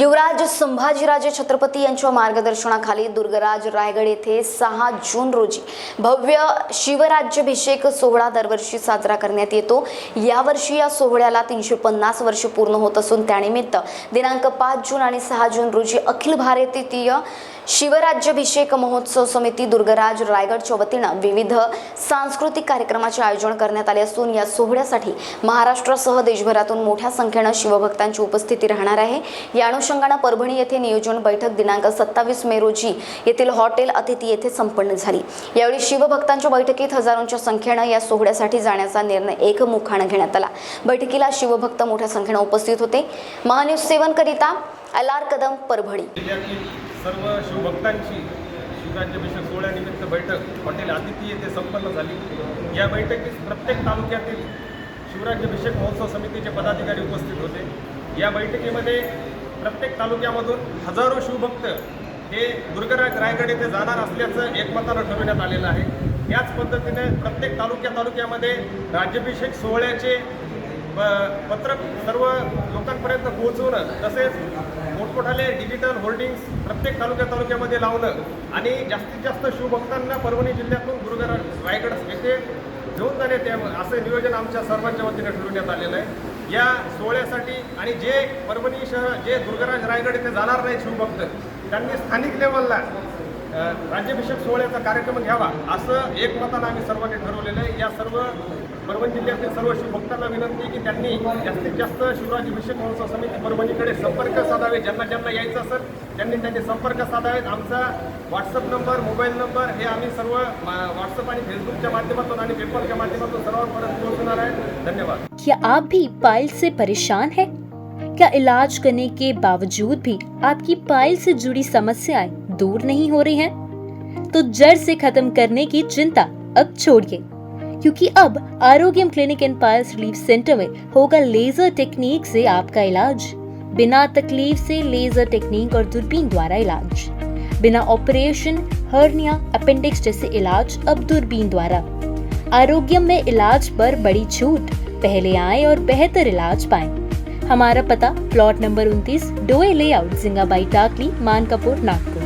युवराज संभाजीराजे छत्रपती यांच्या मार्गदर्शनाखाली दुर्गराज रायगड येथे सहा जून रोजी भव्य शिवराज्याभिषेक सोहळा दरवर्षी साजरा करण्यात येतो. यावर्षी या सोहळ्याला तीनशे पन्नास वर्ष पूर्ण होत असून त्यानिमित्त दिनांक पाच जून आणि सहा जून रोजी अखिल भारतीय शिवराज्याभिषेक महोत्सव समिती दुर्गराज रायगडच्या वतीनं विविध सांस्कृतिक कार्यक्रमाचे आयोजन करण्यात आले असून या सोहळ्यासाठी महाराष्ट्रासह देशभरातून मोठ्या संख्येनं शिवभक्तांची उपस्थिती राहणार आहे. या अनुषंगानं परभणी येथे नियोजन बैठक दिनांक सत्तावीस मे रोजी येथील हॉटेल अतिथी येथे संपन्न झाली. यावेळी शिवभक्तांच्या बैठकीत हजारोंच्या संख्येनं या सोहळ्यासाठी जाण्याचा निर्णय एकमुखानं घेण्यात आला. बैठकीला शिवभक्त मोठ्या संख्येनं उपस्थित होते. महान्यूज सेवन करिता एल आर कदम परभणी. सर्व शिवभक्तांची शिवराज्याभिषेक सोहळ्यानिमित्त बैठक हॉटेल अतिथी येथे संपन्न झाली. या बैठकीत प्रत्येक तालुक्यातील शिवराज्याभिषेक महोत्सव समितीचे पदाधिकारी उपस्थित होते. या बैठकीमध्ये प्रत्येक तालुक्यामधून हजारो शिवभक्त हे दुर्गराज रायगड येथे जाणार असल्याचं एकमतानं ठरवण्यात आलेलं आहे. याच पद्धतीने प्रत्येक तालुक्या तालुक्यामध्ये राज्याभिषेक सोहळ्याचे प- पत्रक सर्व लोकांपर्यंत पोहोचवणं तसेच मोठमोठाले डिजिटल होर्डिंग्स प्रत्येक तालुक्या तालुक्यामध्ये लावणं आणि जास्तीत जास्त शिवभक्तांना परभणी जिल्ह्यातून दुर्ग रायगड येथे घेऊन जाण्यात यावं असं नियोजन आमच्या सर्वांच्या वतीने ठरवण्यात आलेलं आहे. या सोहळ्यासाठी आणि जे परभणी शहर जे दुर्गराज रायगड इथे जाणार नाही शिवभक्त त्यांनी स्थानिक लेवलला राज्याभिषेक सोहळ्याचा कार्यक्रम घ्यावा असं एकमतानं आम्ही सर्वांनी ठरवलेलं आहे. या सर्व परभणी जिल्ह्यातील सर्व शिवभक्तांना विनंती की त्यांनी जास्तीत जास्त शिवराज्याभिषेक महोत्सव समिती परभणीकडे संपर्क साधावे. ज्यांना ज्यांना यायचं असेल त्यांनी त्यांनी संपर्क साधावेत. आमचा व्हॉट्सअप नंबर मोबाईल नंबर हे आम्ही सर्व व्हॉट्सअप आणि फेसबुकच्या माध्यमातून आणि पेपरच्या माध्यमातून सर्वांपर्यंत पोहोचणार आहे. धन्यवाद. क्या आप भी पाइल से परेशान हैं? क्या इलाज करने के बावजूद भी आपकी पाइल से जुड़ी समस्याएं दूर नहीं हो रही हैं? तो जड़ से खत्म करने की चिंता अब छोड़िए, क्योंकि अब Arogyam clinic and piles relief centre में होगा लेजर टेक्निक से आपका इलाज। बिना तकलीफ़ से लेजर टेक्निक और दूरबीन द्वारा इलाज। बिना ऑपरेशन, हर्निया, अपेंडिक्स जैसे इलाज, अब दूरबीन द्वारा। आरोग्यम में इलाज पर बड़ी छूट। पहले आए और बेहतर इलाज पाए। हमारा पता, प्लॉट नंबर 29 डोए लेआउट, जिंगाबाई, टाकली, मानकापुर, नागपुर।